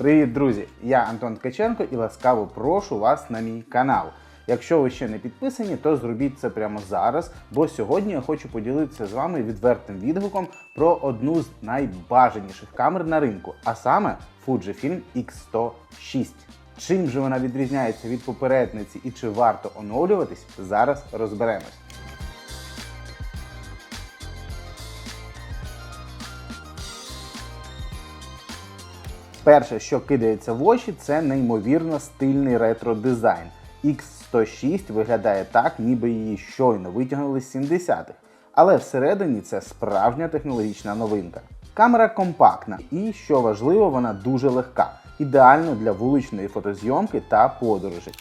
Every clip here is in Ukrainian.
Привіт, друзі! Я Антон Ткаченко і ласкаво прошу вас на мій канал. Якщо ви ще не підписані, то зробіть це прямо зараз, бо сьогодні я хочу поділитися з вами відвертим відгуком про одну з найбажаніших камер на ринку, а саме Fujifilm X106. Чим же вона відрізняється від попередниці і чи варто оновлюватись, зараз розберемось. Перше, що кидається в очі, це неймовірно стильний ретро-дизайн. X106 виглядає так, ніби її щойно витягнули з 70-х. Але всередині це справжня технологічна новинка. Камера компактна і, що важливо, вона дуже легка, ідеально для вуличної фотозйомки та подорожей.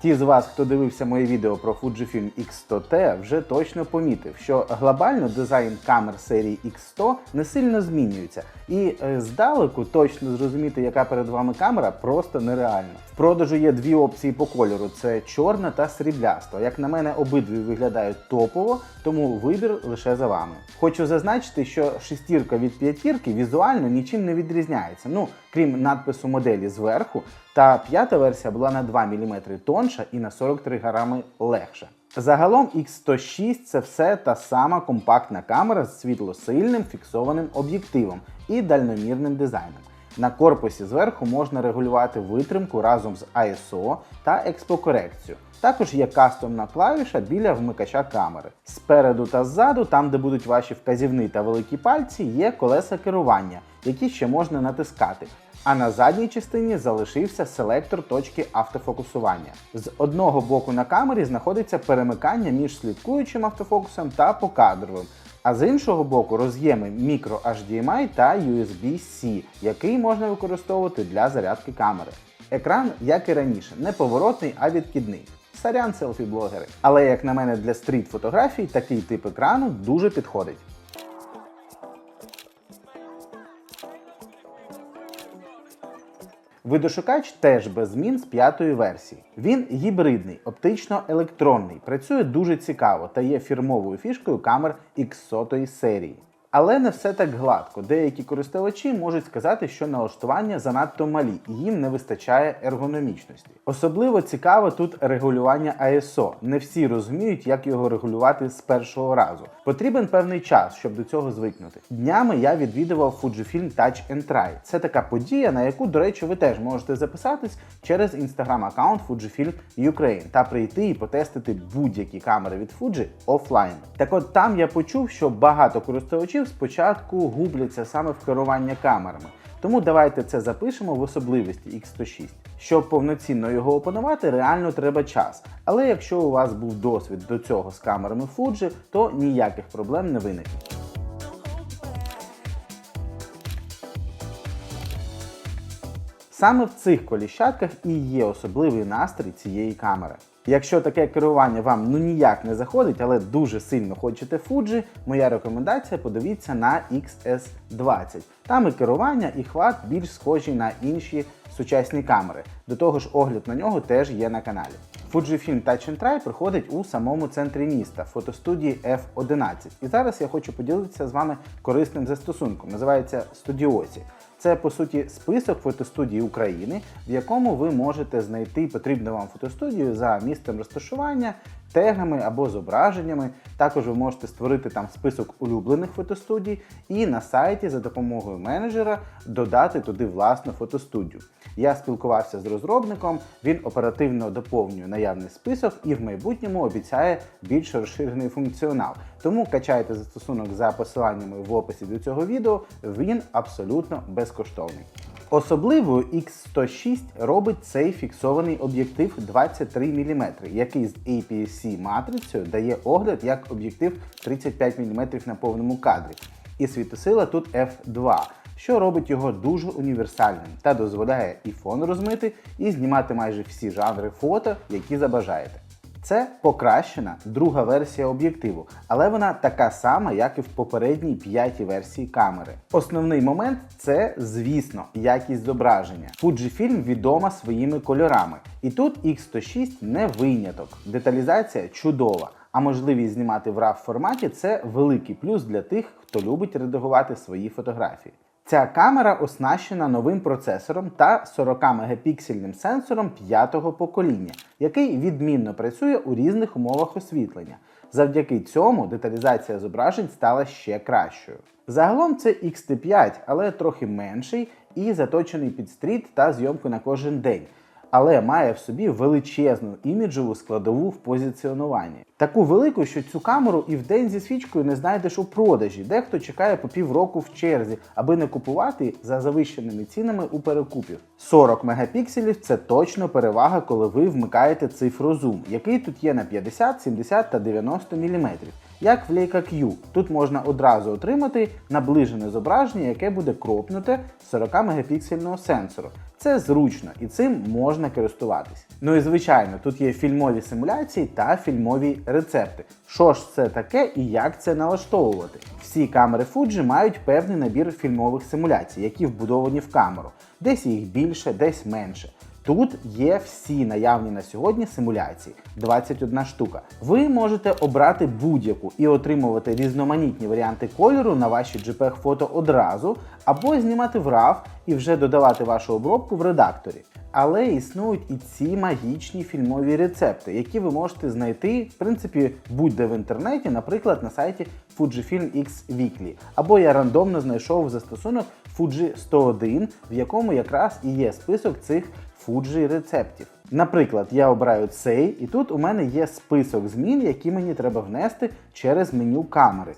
Ті з вас, хто дивився моє відео про Fujifilm X100T, вже точно помітив, що глобально дизайн камер серії X100 не сильно змінюється, і е, здалеку точно зрозуміти, яка перед вами камера, просто нереально. В продажу є дві опції по кольору: це чорна та срібляста. Як на мене, обидві виглядають топово, тому вибір лише за вами. Хочу зазначити, що шестірка від п'ятірки візуально нічим не відрізняється. Ну, крім надпису моделі зверху, та п'ята версія була на 2 мм тонша і на 43 грами легша. Загалом X106 це все та сама компактна камера з світлосильним фіксованим об'єктивом і дальномірним дизайном. На корпусі зверху можна регулювати витримку разом з ISO та експокорекцію. Також є кастомна клавіша біля вмикача камери. Спереду та ззаду, там де будуть ваші вказівні та великі пальці, є колеса керування, які ще можна натискати. А на задній частині залишився селектор точки автофокусування. З одного боку на камері знаходиться перемикання між слідкуючим автофокусом та покадровим. А з іншого боку роз'єми мікро HDMI та USB-C, який можна використовувати для зарядки камери. Екран, як і раніше, не поворотний, а відкидний. Сарян селфі-блогери. Але, як на мене, для стріт-фотографій такий тип екрану дуже підходить. Видошукач теж без змін з п'ятої версії. Він гібридний, оптично-електронний, працює дуже цікаво та є фірмовою фішкою камер X100 серії. Але не все так гладко. Деякі користувачі можуть сказати, що налаштування занадто малі і їм не вистачає ергономічності. Особливо цікаво тут регулювання ISO. Не всі розуміють, як його регулювати з першого разу. Потрібен певний час, щоб до цього звикнути. Днями я відвідував Fujifilm Touch and Try. Це така подія, на яку, до речі, ви теж можете записатись через інстаграм-аккаунт Fujifilm Ukraine та прийти і потестити будь-які камери від Fuji офлайн. Так от там я почув, що багато користувачів спочатку губляться саме в керування камерами. Тому давайте це запишемо в особливості X106. Щоб повноцінно його опанувати, реально треба час. Але якщо у вас був досвід до цього з камерами Fuji, то ніяких проблем не виникне. Саме в цих коліщатках і є особливий настрій цієї камери. Якщо таке керування вам ну ніяк не заходить, але дуже сильно хочете Fuji, моя рекомендація подивіться на XS20. Там і керування, і хват більш схожі на інші сучасні камери. До того ж, огляд на нього теж є на каналі. Fujifilm Touch and Try проходить у самому центрі міста, фотостудії F11. І зараз я хочу поділитися з вами корисним застосунком. Називається Studiosі. Це по суті список фотостудій України, в якому ви можете знайти потрібну вам фотостудію за місцем розташування, тегами або зображеннями. Також ви можете створити там список улюблених фотостудій і на сайті за допомогою менеджера додати туди власну фотостудію. Я спілкувався з розробником, він оперативно доповнює наявний список і в майбутньому обіцяє більш розширений функціонал. Тому качайте застосунок за посиланнями в описі до цього відео, він абсолютно безкоштовний. Особливою X106 робить цей фіксований об'єктив 23 мм, який з APS-C матрицею дає огляд як об'єктив 35 мм на повному кадрі. І світосила тут F2, що робить його дуже універсальним та дозволяє і фон розмити, і знімати майже всі жанри фото, які забажаєте. Це покращена друга версія об'єктиву, але вона така сама, як і в попередній п'ятій версії камери. Основний момент це, звісно, якість зображення. Fujifilm відома своїми кольорами, і тут X106 не виняток. Деталізація чудова. А можливість знімати в RAW форматі це великий плюс для тих, хто любить редагувати свої фотографії. Ця камера оснащена новим процесором та 40 мегапіксельним сенсором п'ятого покоління, який відмінно працює у різних умовах освітлення. Завдяки цьому деталізація зображень стала ще кращою. Загалом це XT5, але трохи менший і заточений під стріт та зйомку на кожен день. Але має в собі величезну іміджову складову в позиціонуванні. Таку велику, що цю камеру і вдень зі свічкою не знайдеш у продажі. Дехто чекає по півроку в черзі, аби не купувати за завищеними цінами у перекупів. 40 мегапікселів це точно перевага, коли ви вмикаєте цифру зум, який тут є на 50, 70 та 90 мм. Як в Leica Q. Тут можна одразу отримати наближене зображення, яке буде кропнуте 40 мегапіксельного сенсору. Це зручно і цим можна користуватись. Ну і звичайно, тут є фільмові симуляції та фільмові рецепти. Що ж це таке і як це налаштовувати? Всі камери Fuji мають певний набір фільмових симуляцій, які вбудовані в камеру. Десь їх більше, десь менше. Тут є всі наявні на сьогодні симуляції 21 штука. Ви можете обрати будь-яку і отримувати різноманітні варіанти кольору на ваші JPEG фото одразу, або знімати в RAW і вже додавати вашу обробку в редакторі. Але існують і ці магічні фільмові рецепти, які ви можете знайти, в принципі, будь-де в інтернеті, наприклад, на сайті Fujifilm X Weekly. Або я рандомно знайшов застосунок Fuji 101, в якому якраз і є список цих Fuji рецептів. Наприклад, я обираю цей, і тут у мене є список змін, які мені треба внести через меню камери.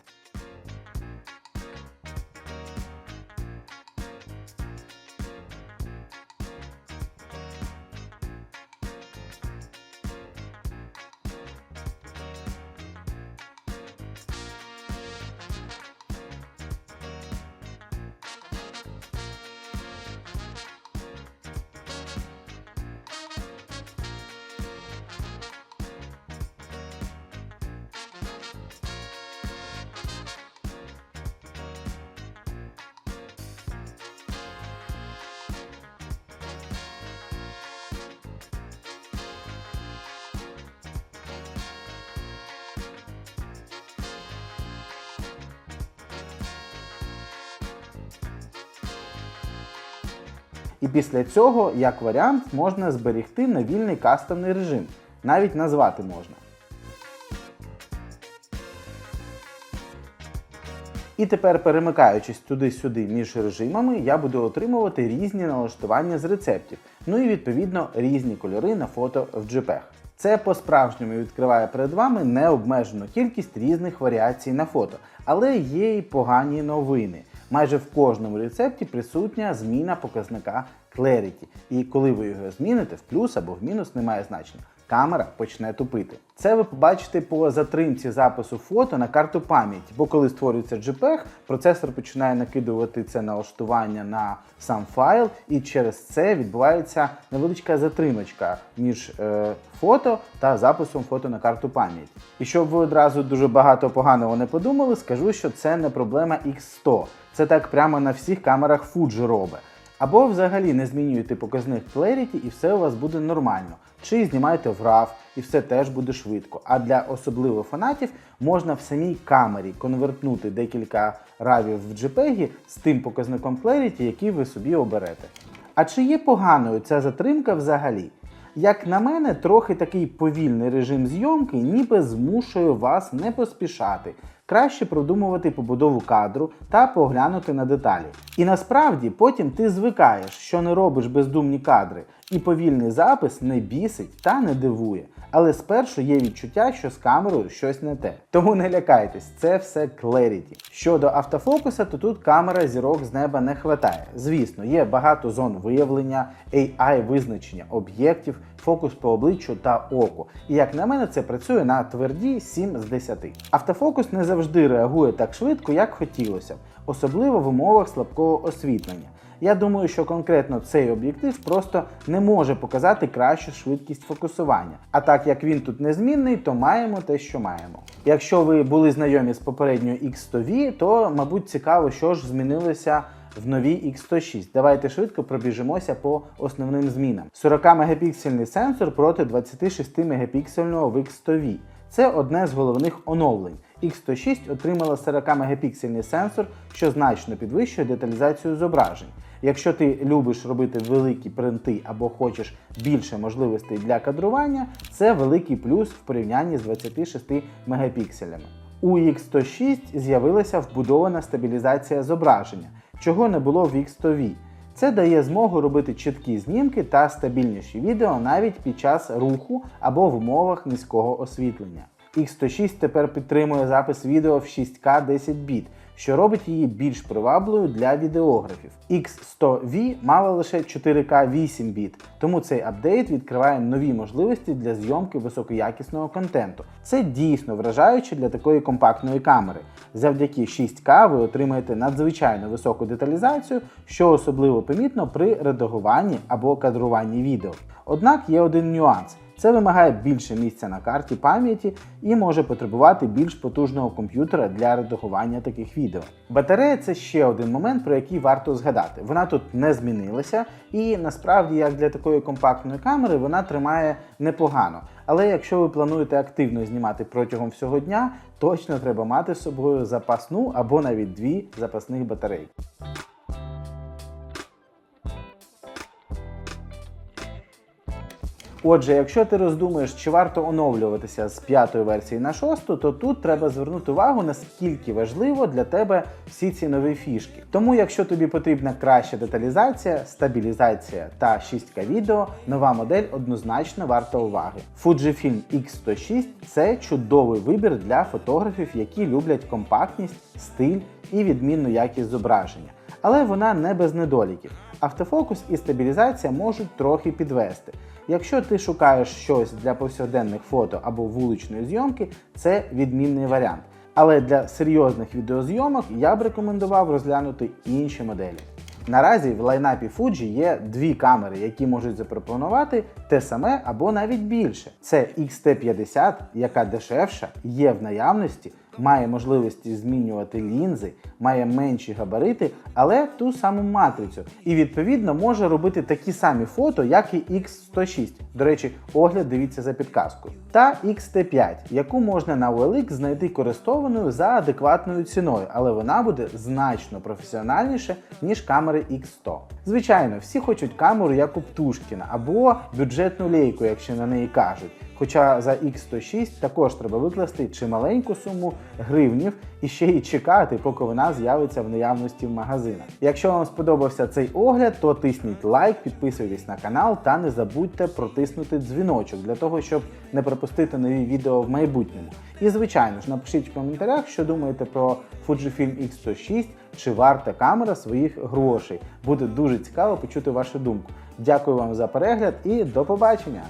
І після цього, як варіант, можна зберігти на вільний кастомний режим. Навіть назвати можна. І тепер, перемикаючись туди-сюди між режимами, я буду отримувати різні налаштування з рецептів, ну і відповідно різні кольори на фото в JPEG. Це по-справжньому відкриває перед вами необмежену кількість різних варіацій на фото, але є й погані новини. Майже в кожному рецепті присутня зміна показника Clarity. І коли ви його зміните в плюс або в мінус, немає значення. Камера почне тупити. Це ви побачите по затримці запису фото на карту пам'яті, бо коли створюється JPEG, процесор починає накидувати це налаштування на сам файл, і через це відбувається невеличка затримочка між е, фото та записом фото на карту пам'яті. І щоб ви одразу дуже багато поганого не подумали, скажу, що це не проблема X100. Це так прямо на всіх камерах Fuji робить. Або взагалі не змінюєте показник Clarity і все у вас буде нормально. Чи знімаєте в RAW і все теж буде швидко. А для особливо фанатів можна в самій камері конвертнути декілька равів в JPEG з тим показником Clarity, який ви собі оберете. А чи є поганою ця затримка взагалі? Як на мене, трохи такий повільний режим зйомки ніби змушує вас не поспішати, краще продумувати побудову кадру та поглянути на деталі. І насправді потім ти звикаєш, що не робиш бездумні кадри, і повільний запис не бісить та не дивує. Але спершу є відчуття, що з камерою щось не те. Тому не лякайтесь, це все Clarity. Щодо автофокуса, то тут камера зірок з неба не хватає. Звісно, є багато зон виявлення, AI визначення об'єктів, фокус по обличчю та оку. І як на мене, це працює на тверді 7 з 10. Автофокус не завжди реагує так швидко, як хотілося б, особливо в умовах слабкого освітлення. Я думаю, що конкретно цей об'єктив просто не може показати кращу швидкість фокусування. А так як він тут незмінний, то маємо те, що маємо. Якщо ви були знайомі з попередньою X100V, то, мабуть, цікаво, що ж змінилося в новій X106. Давайте швидко пробіжимося по основним змінам. 40 мегапіксельний сенсор проти 26 мегапіксельного в X100V. Це одне з головних оновлень. X106 отримала 40 мегапіксельний сенсор, що значно підвищує деталізацію зображень. Якщо ти любиш робити великі принти або хочеш більше можливостей для кадрування, це великий плюс в порівнянні з 26 мегапікселями. У X106 з'явилася вбудована стабілізація зображення, чого не було в X100V. Це дає змогу робити чіткі знімки та стабільніші відео навіть під час руху або в умовах низького освітлення. X106 тепер підтримує запис відео в 6К 10 біт, що робить її більш привабливою для відеографів. X100V мала лише 4К 8 біт, тому цей апдейт відкриває нові можливості для зйомки високоякісного контенту. Це дійсно вражаюче для такої компактної камери. Завдяки 6К ви отримаєте надзвичайно високу деталізацію, що особливо помітно при редагуванні або кадруванні відео. Однак є один нюанс. Це вимагає більше місця на карті пам'яті і може потребувати більш потужного комп'ютера для редагування таких відео. Батарея це ще один момент, про який варто згадати. Вона тут не змінилася, і насправді, як для такої компактної камери, вона тримає непогано. Але якщо ви плануєте активно знімати протягом всього дня, точно треба мати з собою запасну або навіть дві запасних батарейки. Отже, якщо ти роздумуєш, чи варто оновлюватися з п'ятої версії на шосту, то тут треба звернути увагу, наскільки важливо для тебе всі ці нові фішки. Тому, якщо тобі потрібна краща деталізація, стабілізація та 6К відео, нова модель однозначно варта уваги. Fujifilm X106 це чудовий вибір для фотографів, які люблять компактність, стиль і відмінну якість зображення. Але вона не без недоліків. Автофокус і стабілізація можуть трохи підвести. Якщо ти шукаєш щось для повсякденних фото або вуличної зйомки, це відмінний варіант. Але для серйозних відеозйомок я б рекомендував розглянути інші моделі. Наразі в лайнапі Fuji є дві камери, які можуть запропонувати те саме або навіть більше. Це XT50, яка дешевша, є в наявності, має можливості змінювати лінзи, має менші габарити, але ту саму матрицю. І відповідно може робити такі самі фото, як і X106. До речі, огляд дивіться за підказкою. Та XT5, яку можна на OLX знайти користованою за адекватною ціною, але вона буде значно професіональніше, ніж камери X100. Звичайно, всі хочуть камеру як у Птушкіна або бюджетну лейку, якщо на неї кажуть. Хоча за X106 також треба викласти чималеньку суму гривнів і ще й чекати, поки вона з'явиться в наявності в магазинах. Якщо вам сподобався цей огляд, то тисніть лайк, підписуйтесь на канал та не забудьте протиснути дзвіночок для того, щоб не пропустити нові відео в майбутньому. І звичайно ж, напишіть в коментарях, що думаєте про Fujifilm X106, чи варта камера своїх грошей. Буде дуже цікаво почути вашу думку. Дякую вам за перегляд і до побачення!